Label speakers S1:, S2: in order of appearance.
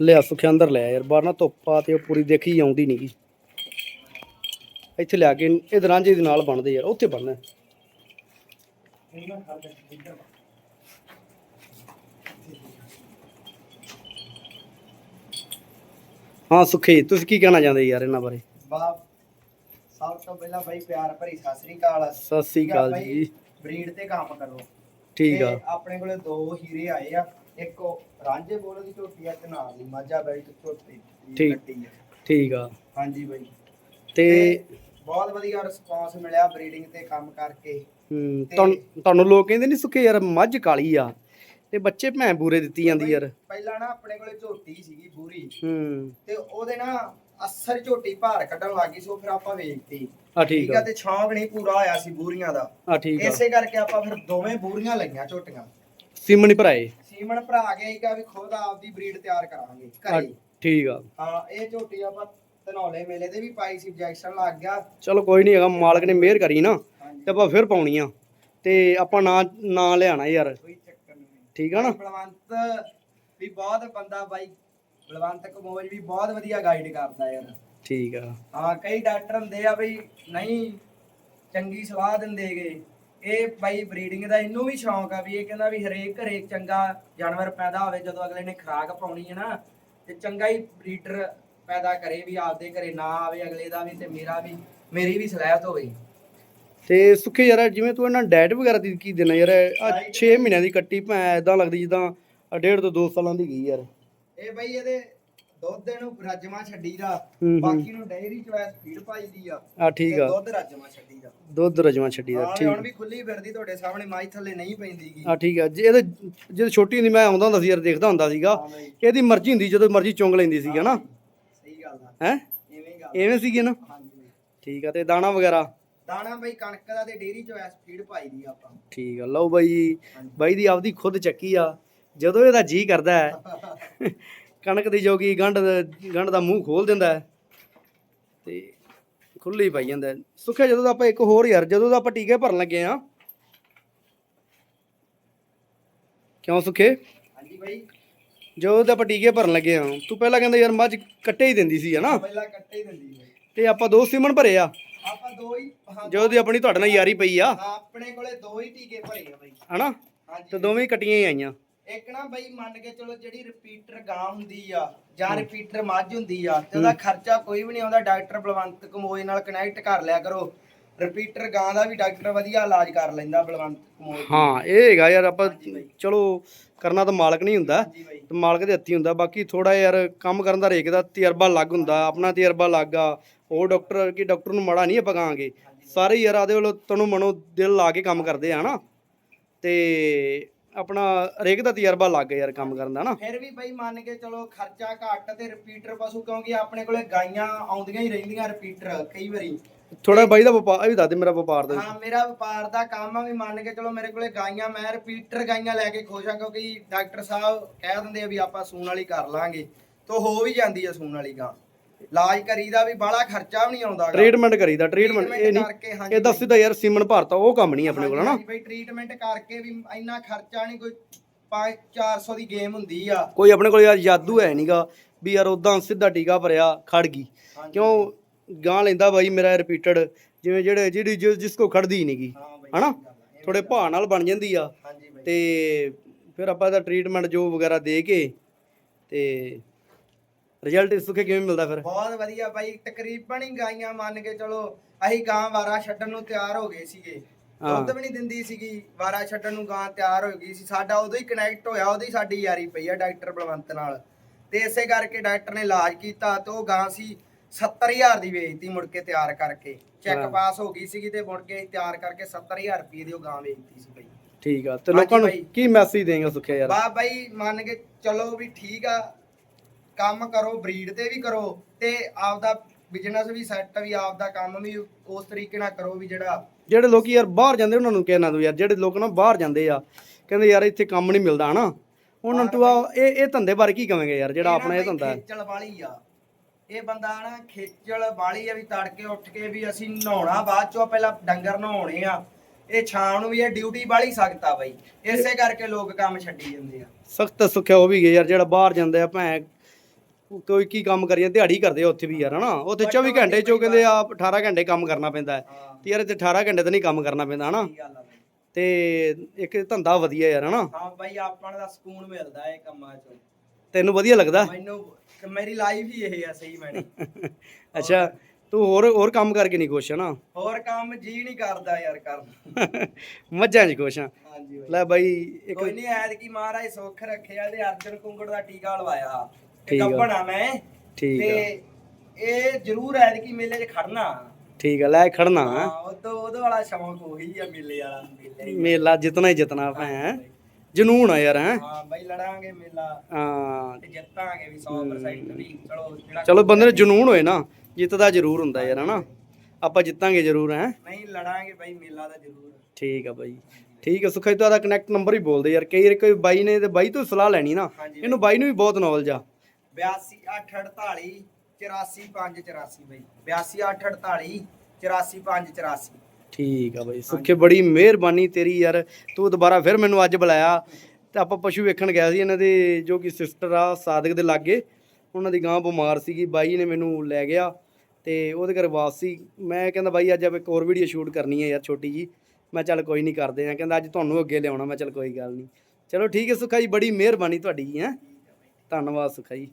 S1: ਲਿਆ ਸੁਖਿਆ ਅੰਦਰ ਲਿਆ ਯਾਰ ਬਾਹਰ ਨਾ ਧੁੱਪਾ ਤੇ ਉਹ ਪੂਰੀ ਦੇਖੀ ਆਉਂਦੀ ਨਹੀਂਗੀ ਇੱਥੇ ਲਿਆ ਕੇ ਇਹ ਦਰਾਂਜੇ ਦੇ ਨਾਲ ਬਣਦੇ ਯਾਰ ਉੱਥੇ ਬਣਨਾ। ਹਾਂ ਸੁਖੇ ਤੁਸੀਂ ਕੀ ਕਹਿਣਾ ਚਾਹੁੰਦੇ ਯਾਰ ਇਹਨਾਂ ਬਾਰੇ?
S2: ਬਾਪ ਸਭ ਤੋਂ ਪਹਿਲਾਂ ਬਾਈ ਪਿਆਰ ਭਰੀ ਸਤਿ ਸ੍ਰੀ ਅਕਾਲ।
S1: ਸਤਿ ਸ੍ਰੀ ਅਕਾਲ ਜੀ।
S2: ਬਰੀਡ ਤੇ ਕੰਮ ਕਰੋ।
S1: ਠੀਕ ਆ।
S2: ਆਪਣੇ ਕੋਲੇ ਦੋ ਹੀਰੇ ਆਏ ਆ। ਇੱਕ ਉਹ ਰਾਂਝੇ ਬੋਲੇ ਦੀ ਝੋਟੀ ਆ ਤੇ ਨਾਲ ਦੀ ਮਾਝਾ ਬਾਈ ਤੇ ਝੋਟੀ ਦੀ
S1: ਠੀਕ।
S2: ਕੱਟੀ ਆ।
S1: ਠੀਕ ਆ।
S2: ਹਾਂਜੀ ਬਾਈ।
S1: ਤੇ
S2: ਬਹੁਤ ਵਧੀਆ ਰਿਸਪਾਂਸ ਮਿਲਿਆ ਬਰੀਡਿੰਗ ਤੇ ਕੰਮ ਕਰਕੇ।
S1: ਹਮ, ਤੁਹਾਨੂੰ ਤੁਹਾਨੂੰ ਲੋਕ ਕਹਿੰਦੇ ਨਹੀਂ ਸੁੱਕੇ ਯਾਰ ਮੱਝ ਕਾਲੀ ਆ। ਤੇ ਬੱਚੇ ਭੈਂ ਬੂਰੇ ਦਿੱਤੀ ਜਾਂਦੀ ਯਾਰ।
S2: ਪਹਿਲਾਂ ਨਾ ਆਪਣੇ ਕੋਲੇ ਝੋਟੀ ਸੀਗੀ ਪੂਰੀ
S1: ਹੂੰ।
S2: ਤੇ ਉਹਦੇ ਨਾ ਅਸਰ ਝੋਟੀ ਭਾਰ ਕੱਢਣ ਲੱਗੀ ਸੋ ਫਿਰ ਆਪਾਂ ਵੇਚਤੀ
S1: ਆ ਠੀਕ
S2: ਆ ਤੇ ਛਾਂਗ ਨਹੀਂ ਪੂਰਾ ਹੋਇਆ ਸੀ ਬੂਰੀਆਂ ਦਾ।
S1: ਆ ਠੀਕ ਆ।
S2: ਇਸੇ ਕਰਕੇ ਆਪਾਂ ਫਿਰ ਦੋਵੇਂ ਬੂਰੀਆਂ ਲਈਆਂ ਝੋਟੀਆਂ।
S1: ਸਿਮਣੀ ਭਰਾਏ।
S2: ਸੀਮਨ ਭਰਾ ਕੇ ਆਈਗਾ ਵੀ ਖੁਦ ਆਪਦੀ ਬਰੀਡ ਤਿਆਰ ਕਰਾਂਗੇ ਘਰੇ
S1: ਠੀਕ ਆ।
S2: ਹਾਂ ਇਹ ਝੋਟੀ ਆਪਾਂ ਧਨੌਲੇ ਮੇਲੇ ਤੇ ਵੀ ਪਾਈ ਸੀ ਇੰਜੈਕਸ਼ਨ ਲੱਗ ਗਿਆ।
S1: ਚਲੋ ਕੋਈ ਨਹੀਂ ਹੈਗਾ ਮਾਲਕ ਨੇ ਮਿਹਰ ਕਰੀ ਨਾ ਤੇ ਆਪਾਂ ਫਿਰ ਪਾਉਣੀ ਆ। ਤੇ ਆਪਾਂ ਨਾਂ ਨਾਂ ਲਿਆਣਾ ਯਾਰ।
S2: ਕੋਈ ਚੱਕਰ ਨਹੀਂ
S1: ਠੀਕ ਆ ਨਾ?
S2: ਬਲਵੰਤ ਵੀ ਬਹੁਤ ਬੰਦਾ ਬਾਈ ਬਲਵੰਤ ਕਮੋਜ ਵੀ ਬਹੁਤ ਵਧੀਆ ਗਾਈਡ ਕਰਦਾ ਯਾਰ।
S1: ਠੀਕ ਆ।
S2: ਹਾਂ ਕਈ ਡਾਕਟਰ ਹੁੰਦੇ ਆ ਬਈ ਨਹੀਂ ਚੰਗੀ ਸਲਾਹ ਦਿੰਦੇਗੇ। ਇਹ ਬਾਈ ਬਰੀਡਿੰਗ ਦਾ ਇਹਨੂੰ ਵੀ ਸ਼ੌਂਕ ਆ ਵੀ ਇਹ ਕਹਿੰਦਾ ਵੀ ਹਰੇਕ ਘਰੇ ਚੰਗਾ ਜਾਨਵਰ ਪੈਦਾ ਹੋਵੇ ਜਦੋਂ ਅਗਲੇ ਨੇ ਖੁਰਾਕ ਪਾਉਣੀ ਹੈ ਨਾ ਤੇ ਚੰਗਾ ਹੀ ਬਰੀਡਰ ਪੈਦਾ ਕਰੇ ਵੀ ਆਪਦੇ ਘਰੇ ਨਾ ਆਵੇ ਅਗਲੇ ਦਾ ਵੀ ਤੇ ਮੇਰਾ ਵੀ ਮੇਰੀ ਵੀ ਸਲਾਹਤ ਹੋਵੇ।
S1: ਤੇ ਸੁੱਖੇ ਯਾਰ ਜਿਵੇਂ ਤੂੰ ਇਹਨਾਂ ਡਾਈਟ ਵਗੈਰਾ ਦੀ ਕੀ ਦੇਣਾ ਯਾਰ ਆ 6 ਮਹੀਨਿਆਂ ਦੀ ਕੱਟੀ ਭੈਂ ਇਦਾਂ ਲੱਗਦੀ ਜਿੱਦਾਂ ਡੇਢ ਤੋਂ 2 ਸਾਲਾਂ ਦੀ ਗਈ ਯਾਰ।
S2: ਇਹ ਬਈ ਇਹਦੇ ਦੁੱਧ ਇਹਨੂੰ ਰਜਮਾ ਛੱਡੀਦਾ
S1: ਹੂੰ, ਹੂੰ।
S2: ਬਾਕੀ ਨੂੰ ਡੇਅਰੀ ਚ ਵੈਸ ਫੀਡ ਪਾਈ ਦੀ ਆ
S1: ਆ ਠੀਕ
S2: ਤੇ
S1: ਆ।
S2: ਦੁੱਧ ਰਜਮਾ ਛੱਡੀਦਾ।
S1: ਦੁੱਧ ਰਜਵਾ ਛੱਡੀ ਦਾ
S2: ਹਾਂ ਹੁਣ
S1: ਠੀਕ।
S2: ਵੀ ਖੁੱਲੀ ਫਿਰਦੀ ਤੁਹਾਡੇ ਸਾਹਮਣੇ ਮਾਈ ਥੱਲੇ ਨਹੀਂ ਪੈਂਦੀਗੀ
S1: ਆ ਠੀਕ ਆ। ਜੇ ਇਹਦੇ ਜਦੋਂ ਛੋਟੀ ਹੁੰਦੀ ਮੈਂ ਆਉਂਦਾ ਹੁੰਦਾ ਸੀ ਯਾਰ ਦੇਖਦਾ ਹੁੰਦਾ ਸੀਗਾ।
S2: ਹਾਂ ਬਈ।
S1: ਇਹਦੀ ਮਰਜ਼ੀ ਹੁੰਦੀ ਜਦੋਂ ਮਰਜ਼ੀ ਚੁੰਗ ਲੈਂਦੀ ਸੀਗਾ ਨਾ
S2: ਸਹੀ ਗੱਲ ਆ।
S1: ਹੈ?
S2: ਐਵੇਂ ਗੱਲ
S1: ਐਵੇਂ ਸੀਗੀ ਨਾ?
S2: ਹਾਂਜੀ। ਬਈ।
S1: ਠੀਕ ਆ ਤੇ ਦਾਣਾ ਵਗੈਰਾ?
S2: ਦਾਣਾ ਬਈ ਕਣਕ ਦਾ ਤੇ ਡੇਰੀ ਚ ਵੈਸ ਫੀਡ ਪਾਈ ਦੀ ਆ ਆਪਾਂ।
S1: ਠੀਕ ਆ ਲਓ ਬਾਈ। ਬਾਈ ਦੀ ਆਪਦੀ ਖੁਦ ਚੱਕੀ ਆ। ਜਦੋਂ ਇਹਦਾ ਜੀ ਕਰਦਾ ਹੈ ਕਣਕ ਦੀ ਜੋਗੀ ਗੰਢ ਗੰਢ ਦਾ ਮੂੰਹ ਖੋਲ ਦਿੰਦਾ ਤੇ ਖੁੱਲੀ ਪਾਈ ਜਾਂਦਾ। ਸੁੱਖਿਆ ਜਦੋਂ ਦਾ ਆਪਾਂ ਇੱਕ ਹੋਰ ਯਾਰ ਜਦੋਂ ਦਾ ਆਪਾਂ ਟੀਕੇ ਭਰਨ ਲੱਗੇ ਆ ਕਿਉਂ ਸੁੱਖੇ?
S2: ਹਾਂਜੀ ਬਈ।
S1: ਜਦੋਂ ਦਾ ਆਪਾਂ ਟੀਕੇ ਭਰਨ ਲੱਗੇ ਆ ਤੂੰ ਪਹਿਲਾਂ ਕਹਿੰਦਾ ਯਾਰ ਮੱਝ ਕੱਟੇ ਹੀ ਦਿੰਦੀ ਸੀ ਹਨਾ
S2: ਪਹਿਲਾਂ ਕੱਟੇ ਹੀ ਦਿੰਦੀ ਬਈ
S1: ਤੇ ਆਪਾਂ ਦੋ ਸਿਮਣ ਭਰੇ ਆ।
S2: ਆਪਾਂ ਦੋ ਹੀ
S1: ਜਦੋਂ ਦੀ ਆਪਣੀ ਤੁਹਾਡੇ ਨਾਲ ਯਾਰੀ ਪਈ ਆ।
S2: ਆਪਣੇ ਕੋਲੇ ਦੋ ਹੀ ਟੀਕੇ ਭਰੇ ਆ ਬਈ।
S1: ਹਨਾ ਤੇ ਦੋਵੇਂ ਹੀ ਕੱਟੀਆਂ ਹੀ ਆਈਆਂ।
S2: ਇੱਕ ਨਾ ਬਈ ਮੰਨ ਕੇ ਚਲੋ ਜਿਹੜੀ ਰਿਪੀਟਰ ਗਾਂ ਹੁੰਦੀ ਆ ਜਾਂ ਰਿਪੀਟਰ ਮੱਝ ਹੁੰਦੀ ਆ ਤੇ ਉਹਦਾ ਖਰਚਾ ਕੋਈ ਵੀ ਨਹੀਂ ਆਉਂਦਾ ਡਾਕਟਰ ਬਲਵੰਤ ਕਮੋਜ ਨਾਲ ਕਨੈਕਟ ਕਰ ਲਿਆ ਕਰੋ। ਰਿਪੀਟਰ ਗਾਂ ਦਾ ਵੀ ਡਾਕਟਰ ਵਧੀਆ ਇਲਾਜ ਕਰ ਲੈਂਦਾ ਬਲਵੰਤ ਕਮੋਜ
S1: ਹਾਂ ਇਹ ਹੈਗਾ ਯਾਰ ਆਪਾਂ ਚਲੋ ਕਰਨਾ ਤਾਂ ਮਾਲਕ ਨਹੀਂ ਹੁੰਦਾ ਤੇ ਮਾਲਕ ਦੇ ਹੱਥੀ ਹੁੰਦਾ ਬਾਕੀ ਥੋੜਾ ਯਾਰ ਕੰਮ ਕਰਨ ਦਾ ਰੇਕ ਦਾ ਤਜਰਬਾ ਅਲੱਗ ਹੁੰਦਾ ਆਪਣਾ ਤਜਰਬਾ ਅਲੱਗ ਆ ਉਹ ਡਾਕਟਰ ਕੀ ਡਾਕਟਰ ਨੂੰ ਮਾੜਾ ਨਹੀਂ ਆਪਾਂ ਕਹਾਂਗੇ। ਸਾਰੇ ਯਾਰ ਆਦੇ ਵੱਲੋਂ ਤੈਨੂੰ ਮਨੋ ਦਿਲ ਲਾ ਕੇ ਕੰਮ ਕਰਦੇ ਆ ਹਨਾ ਤੇ ਆਪਣਾ ਹਰੇਕ ਦਾ ਤਜਰਬਾ ਅਲੱਗ ਹੈ ਯਾਰ ਕੰਮ ਕਰਨ ਦਾ ਨਾ।
S2: ਫਿਰ ਵੀ ਬਈ ਮੰਨ ਕੇ ਚਲੋ ਖਰਚਾ ਘੱਟ ਤੇ ਰਿਪੀਟਰ ਪਸ਼ੂ ਕਿਉਂਕਿ ਆਪਣੇ ਕੋਲੇ ਗਾਈਆਂ ਆਉਂਦੀਆਂ ਹੀ ਰਹਿੰਦੀਆਂ ਰਿਪੀਟਰ ਕਈ ਵਾਰੀ।
S1: ਥੋੜਾ ਬਾਈ ਦਾ ਵਪਾਰ ਵੀ ਦੱਸ ਦੇ ਮੇਰਾ ਵਪਾਰ ਦਾ।
S2: ਹਾਂ ਮੇਰਾ ਵਪਾਰ ਦਾ ਕੰਮ ਆ ਵੀ ਮੰਨ ਕੇ ਚਲੋ ਮੇਰੇ ਕੋਲੇ ਗਾਈਆਂ ਮੈਂ ਰਿਪੀਟਰ ਗਾਈਆਂ ਲੈ ਕੇ ਖੁਸ਼ ਆ ਕਿਉਂਕਿ ਡਾਕਟਰ ਸਾਹਿਬ ਕਹਿ ਦਿੰਦੇ ਆ ਵੀ ਆਪਾਂ ਸੂਣ ਵਾਲੀ ਕਰ ਲਾਂਗੇ। ਤੋ ਹੋ ਵੀ ਜਾਂਦੀ ਆ ਸੂਣ ਵਾਲੀ ਗਾਂ। ਇਲਾਜ ਕਰੀਦਾ ਵੀ ਬਾਹਲਾ ਖਰਚਾ ਵੀ ਨਹੀਂ ਆਉਂਦਾ।
S1: ਟ੍ਰੀਟਮੈਂਟ ਕਰੀਦਾ ਟ੍ਰੀਟਮੈਂਟ ਇਹ ਨਹੀਂ
S2: ਹਾਂਜੀ
S1: ਇਹ ਦੱਸ ਦਾ ਯਾਰ ਸੀਮਨ ਭਰਤਾ ਉਹ ਕੰਮ ਨਹੀਂ ਆਪਣੇ ਕੋਲ ਹਨਾ?
S2: ਬਈ ਟ੍ਰੀਟਮੈਂਟ ਕਰਕੇ ਵੀ ਇੰਨਾ ਖਰਚਾ ਨਹੀਂ ਕੋਈ 5 400 ਦੀ ਗੇਮ ਹੁੰਦੀ ਆ।
S1: ਕੋਈ ਆਪਣੇ ਕੋਲ ਯਾਰ ਜਾਦੂ ਹੈ ਨਹੀਂਗਾ ਵੀ ਯਾਰ ਉਦਾਂ ਸਿੱਧਾ ਟੀਕਾ ਭਰਿਆ ਖੜ ਗਈ।
S2: ਹਾਂਜੀ।
S1: ਕਿਉਂ ਗਾਂ ਲੈਂਦਾ ਬਾਈ ਮੇਰਾ ਰਿਪੀਟਡ ਜਿਵੇਂ ਜਿਹੜੇ ਜਿਹੜੀ ਜਿਸ ਜਿਸ ਕੋ ਖੜਦੀ ਨਹੀਂਗੀ
S2: ਹਾਂ ਬਈ
S1: ਹਨਾ? ਥੋੜੇ ਭਾਅ ਨਾਲ ਬਣ ਜਾਂਦੀ ਆ।
S2: ਹਾਂਜੀ ਬਈ।
S1: ਤੇ ਫਿਰ ਆਪਾਂ ਇਹਦਾ ਟ੍ਰੀਟਮੈਂਟ ਜੋ ਵਗੈਰਾ ਦੇ ਕੇ ਤੇ ਰਿਜ਼ਲਟ ਇਸ ਸੁਖੇ ਕਿਵੇਂ ਮਿਲਦਾ ਫਿਰ?
S2: ਬਹੁਤ ਵਧੀਆ ਬਾਈ ਤਕਰੀਬਨ ਹੀ ਗਾਈਆਂ ਮੰਨ ਕੇ ਚਲੋ ਅਸੀਂ ਗਾਂ ਵਾਰਾ ਛੱਡਣ ਨੂੰ ਤਿਆਰ ਹੋ ਗਏ ਸੀਗੇ।
S1: ਹਾਂ।
S2: ਦੁੱਧ ਵੀ ਨਹੀਂ ਦਿੰਦੀ ਸੀਗੀ ਵਾਰਾ ਛੱਡਣ ਨੂੰ ਗਾਂ ਤਿਆਰ ਹੋ ਗਈ ਸੀ। ਸਾਡਾ ਉਦੋਂ ਹੀ ਕਨੈਕਟ ਹੋਇਆ ਉਦੋਂ ਹੀ ਸਾਡੀ ਯਾਰੀ ਪਈ ਆ ਡਾਕਟਰ ਬਲਵੰਤ ਨਾਲ। ਤੇ ਇਸੇ ਕਰਕੇ ਡਾਕਟਰ ਨੇ ਇਲਾਜ ਕੀਤਾ ਤੇ ਉਹ ਗਾਂ ਸੀ 70000 ਦੀ ਵੇਚਤੀ ਮੁੜ ਕੇ ਤਿਆਰ ਕਰਕੇ। ਚੈੱਕ
S1: ਹਾਂ।
S2: ਪਾਸ ਹੋ ਗਈ ਸੀਗੀ ਤੇ ਮੁੜ ਕੇ ਤਿਆਰ ਕਰਕੇ 70000 ਰੁਪਏ ਦੀ ਉਹ ਗਾਂ ਵੇਚਤੀ ਸੀ ਬਈ।
S1: ਠੀਕ ਆ ਤੇ
S2: ਹਾਂਜੀ
S1: ਲੋਕਾਂ ਨੂੰ
S2: ਬਾਈ।
S1: ਕੀ ਮੈਸੇਜ ਦੇਂਗੇ ਸੁਖਿਆ ਯਾਰ?
S2: ਬਾ ਬਾਈ ਮੰਨ ਕੇ ਚਲੋ ਵੀ ਠੀਕ ਆ ਕੰਮ ਕਰੋ ਬਰੀਡ ਤੇ ਵੀ ਕਰੋ ਤੇ ਆਪਦਾ ਬਿਜ਼ਨਸ ਵੀ ਸੈੱਟ ਵੀ ਆਪਦਾ ਕੰਮ ਵੀ ਉਸ ਤਰੀਕੇ ਨਾਲ ਕਰੋ ਵੀ ਜਿਹੜਾ
S1: ਜਿਹੜੇ ਲੋਕੀ ਯਾਰ ਬਾਹਰ ਜਾਂਦੇ ਉਹਨਾਂ ਨੂੰ ਕਹਿਣਾ ਤੂੰ ਯਾਰ ਜਿਹੜੇ ਲੋਕ ਨਾ ਬਾਹਰ ਜਾਂਦੇ ਆ ਕਹਿੰਦੇ ਯਾਰ ਇੱਥੇ ਕੰਮ ਨਹੀਂ ਮਿਲਦਾ ਹਨਾ? ਉਹਨਾਂ ਨੂੰ ਤੂੰ ਆ ਇਹ ਇਹ ਧੰਦੇ ਬਾਰੇ ਕੀ ਕਵੇਂਗੇ ਯਾਰ ਜਿਹੜਾ ਆਪਣਾ ਇਹ ਧੰਦਾ ਹੈ?
S2: ਖੇਚਲ ਵਾਲੀ ਆ। ਇਹ ਬੰਦਾ ਨਾ ਖੇਚਲ ਵਾਲੀ ਆ ਵੀ ਤੜਕੇ ਉੱਠ ਕੇ ਵੀ ਅਸੀਂ ਨਹਾਉਣਾ ਬਾਅਦ ਚੋਂ ਪਹਿਲਾਂ ਡੰਗਰ ਨਹਾਉਣੇ ਆ। ਇਹ ਸ਼ਾਮ ਨੂੰ ਵੀ ਇਹ ਡਿਊਟੀ ਵਾਲੀ ਸਖਤ ਆ ਬਾਈ। ਇਸੇ ਕਰਕੇ ਲੋਕ ਕੰਮ ਛੱਡੀ ਜਾਂਦੇ ਆ।
S1: ਸਖਤ ਸੁਖਿਆ ਉਹ ਵੀ ਗਏ ਯਾਰ ਜਿਹੜਾ ਬਾਹਰ ਜਾਂਦੇ ਆ ਭੈਂ ਕੋਈ ਕੀ ਕੰਮ ਕਰੀਏ ਦਿਹਾੜੀ ਕਰਦੇ ਆ ਉੱਥੇ ਵੀ ਯਾਰ ਹਨਾ? ਉੱਥੇ 24 ਘੰਟੇ ਚੋਂ ਕਹਿੰਦੇ ਆ। 18 ਘੰਟੇ ਕੰਮ ਕਰਨਾ ਪੈਂਦਾ ਹੈ।
S2: ਹਾਂ।
S1: ਤੇ ਯਾਰ ਇੱਥੇ 18 ਘੰਟੇ ਤਾਂ ਨਹੀਂ ਕੰਮ ਕਰਨਾ ਪੈਂਦਾ ਹਨਾ? ਤੇ ਇੱਕ ਧੰਦਾ ਵਧੀਆ ਯਾਰ ਹਨਾ?
S2: ਹਾਂ ਬਾਈ ਆਪਾਂ ਨੂੰ ਤਾਂ ਸਕੂਨ ਮਿਲਦਾ ਇਹ ਕੰਮਾਂ ਚੋਂ।
S1: ਤੈਨੂੰ ਵਧੀਆ ਲੱਗਦਾ?
S2: ਮੈਨੂੰ ਤੇ ਮੇਰੀ ਲਾਈਫ ਹੀ ਇਹ ਆ ਸਹੀ ਮੈਨੇ
S1: ਅੱਛਾ ਤੂੰ ਹੋਰ ਹੋਰ ਕੰਮ ਕਰਕੇ ਨਹੀਂ ਖੁਸ਼ ਹਨਾ?
S2: ਹੋਰ ਕੰਮ ਜੀ ਨਹੀਂ ਕਰਦਾ ਯਾਰ ਕਰਨ।
S1: ਮੱਝਾਂ 'ਚ ਖੁਸ਼
S2: ਬਾਈ।
S1: ਲੈ ਬਾਈ ਇੱਕ
S2: ਕੋਈ ਨਹੀਂ ਐਤ ਕੀ ਮਹਾਰਾਜ ਸੁੱਖ ਰੱਖਿਆ ਤੇ ਅਰਜਨ ਕੁੰਗੜ ਦਾ ਟੀਕਾ ਲਵਾਇਆ।
S1: ਠੀਕ ਆ।
S2: ਗੱਬਣਾ ਮੈਂ।
S1: ਠੀਕ ਆ।
S2: ਤੇ ਇਹ ਜ਼ਰੂਰ ਐਤ ਕੀ ਮੇਲੇ 'ਚ ਖੜਨਾ।
S1: ਠੀਕ ਆ ਲੈ ਖੜਨਾ।
S2: ਹਾਂ
S1: ਹੈਂ।
S2: ਉਦੋਂ ਉਹਦੇ ਵਾਲਾ ਸ਼ੌਂਕ ਉਹੀ ਆ ਮੇਲੇ ਵਾਲਾ ਮੇਲੇ ਹੀ।
S1: ਮੇਲਾ ਜਿੱਤਣਾ ਹੀ ਆਪਾਂ ਹੈ। ਜਨੂਨ ਆ ਯਾਰ ਹੈ।
S2: ਹਾਂ ਬਾਈ ਲੜਾਂਗੇ ਮੇਲਾ।
S1: ਹਾਂ।
S2: ਤੇ ਜਿੱਤਾਂਗੇ ਵੀ 100% ਵੀ। ਚਲੋ ਜਿਹੜਾ
S1: ਚਲੋ ਬੰਦੇ ਨੂੰ ਜਨੂਨ ਹੋਏ ਨਾ ਜਿੱਤਦਾ ਜ਼ਰੂਰ ਹੁੰਦਾ ਯਾਰ ਹਨਾ। ਆਪਾਂ ਜਿੱਤਾਂਗੇ ਜ਼ਰੂਰ ਹੈ।
S2: ਨਹੀਂ ਲੜਾਂਗੇ ਬਾਈ ਮੇਲਾ ਦਾ ਜ਼ਰੂਰ।
S1: ਠੀਕ ਆ ਬਾਈ। ਠੀਕ ਆ ਸੁਖਾ ਤੁਹਾਡਾ ਕਨੈਕਟ ਨੰਬਰ ਹੀ ਬੋਲਦੇ ਯਾਰ। ਕਈ ਵਾਰ ਕੋਈ ਬਾਈ ਨੇ ਤੇ ਬਾਈ ਤੋਂ ਸਲਾਹ ਲੈਣੀ ਨਾ
S2: ਹਾਂਜੀ।
S1: ਇਹਨੂੰ ਬਾਈ ਨੂੰ ਵੀ ਬਹੁਤ ਨੌਲੇਜ ਆ।
S2: 82 848 84 584 ਬਾਈ। 82 848 84 584
S1: ਠੀਕ ਆ ਬਾਈ ਸੁੱਖੇ ਬੜੀ ਮਿਹਰਬਾਨੀ ਤੇਰੀ ਯਾਰ ਤੂੰ ਦੁਬਾਰਾ ਫਿਰ ਮੈਨੂੰ ਅੱਜ ਬੁਲਾਇਆ। ਤੇ ਆਪਾਂ ਪਸ਼ੂ ਵੇਖਣ ਗਿਆ ਸੀ ਇਹਨਾਂ ਦੇ ਜੋ ਕਿ ਸਿਸਟਰ ਆ ਸਾਦਕ ਦੇ ਲਾਗੇ ਉਹਨਾਂ ਦੀ ਗਾਂ ਬਿਮਾਰ ਸੀਗੀ ਬਾਈ ਨੇ ਮੈਨੂੰ ਲੈ ਗਿਆ ਤੇ ਉਹਦੇ ਘਰ ਵਾਪਸੀ। ਮੈਂ ਕਹਿੰਦਾ ਬਾਈ ਅੱਜ ਆਪਾਂ ਇੱਕ ਹੋਰ ਵੀਡੀਓ ਸ਼ੂਟ ਕਰਨੀ ਹੈ ਯਾਰ ਛੋਟੀ ਜੀ ਮੈਂ ਚੱਲ ਕੋਈ ਨਹੀਂ ਕਰਦੇ ਆ ਕਹਿੰਦਾ ਅੱਜ ਤੁਹਾਨੂੰ ਅੱਗੇ ਲਿਆਉਣਾ ਮੈਂ ਚੱਲ ਕੋਈ ਗੱਲ ਨਹੀਂ। ਚਲੋ ਠੀਕ ਹੈ ਸੁੱਖਾ ਜੀ ਬੜੀ ਮਿਹਰਬਾਨੀ ਤੁਹਾਡੀ ਹੈ। ਧੰਨਵਾਦ ਸੁੱਖਾ ਜੀ